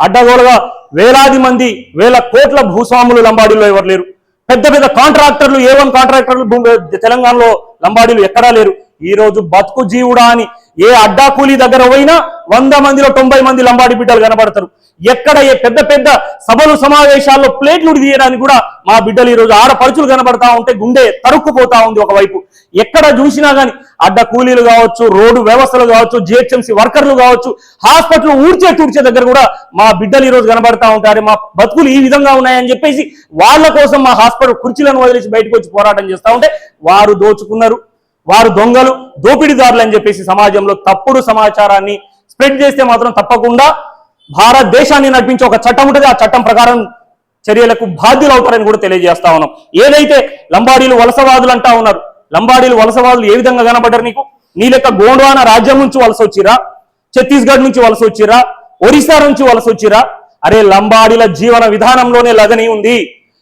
అడ్డగోలుగా వేలాది మంది వేల కోట్ల భూస్వాములు లంబాడీలో ఎవరు లేరు. పెద్ద పెద్ద కాంట్రాక్టర్లు ఏ వన్ కాంట్రాక్టర్లు భూమి- తెలంగాణలో లంబాడీలు ఎక్కడా లేరు. ఈ రోజు బతుకు జీవుడా అని ఏ అడ్డా కూలీ దగ్గర పోయినా వంద మందిలో తొంభై మంది లంబాడి బిడ్డలు కనబడతారు. ఎక్కడ ఏ పెద్ద పెద్ద సభలు సమావేశాల్లో ప్లేట్లు తీయడానికి కూడా మా బిడ్డలు ఈ రోజు ఆడపడుచులు కనబడతా ఉంటే గుండె తరుక్కుపోతా ఉంది ఒకవైపు. ఎక్కడ చూసినా గాని అడ్డ కూలీలు కావచ్చు రోడ్డు వ్యవస్థలు కావచ్చు జిహెచ్ఎంసీ వర్కర్లు కావచ్చు హాస్పిటల్ ఊడ్చే తూడ్చే దగ్గర కూడా మా బిడ్డలు ఈ రోజు కనబడతా ఉంటారు. మా బతుకులు ఈ విధంగా ఉన్నాయని చెప్పేసి వాళ్ళ కోసం మా హాస్పిటల్ కుర్చీలను వదిలేసి బయటకు వచ్చి పోరాటం చేస్తా ఉంటే వారు దోచుకున్నారు. వారు దొంగలు దోపిడీదారులు అని చెప్పేసి సమాజంలో తప్పుడు సమాచారాన్ని స్ప్రెడ్ చేస్తే మాత్రం తప్పకుండా భారతదేశాన్ని నడిపించే ఒక చట్టం ఉంటుంది. ఆ చట్టం ప్రకారం చర్యలకు బాధ్యులు అవుతారని కూడా తెలియజేస్తా ఉన్నాం. ఏదైతే లంబాడీలు వలసవాదులు అంటా ఉన్నారు లంబాడీలు వలసవాదులు ఏ విధంగా కనబడ్డారు నీకు? నీ లెక్క గోండ్వానా రాజ్యం నుంచి వలస వచ్చిరా ఛత్తీస్గఢ్ నుంచి వలస వచ్చిరా ఒరిస్సా నుంచి వలస వచ్చిరా అరే లంబాడీల జీవన విధానంలోనే లగని ఉంది.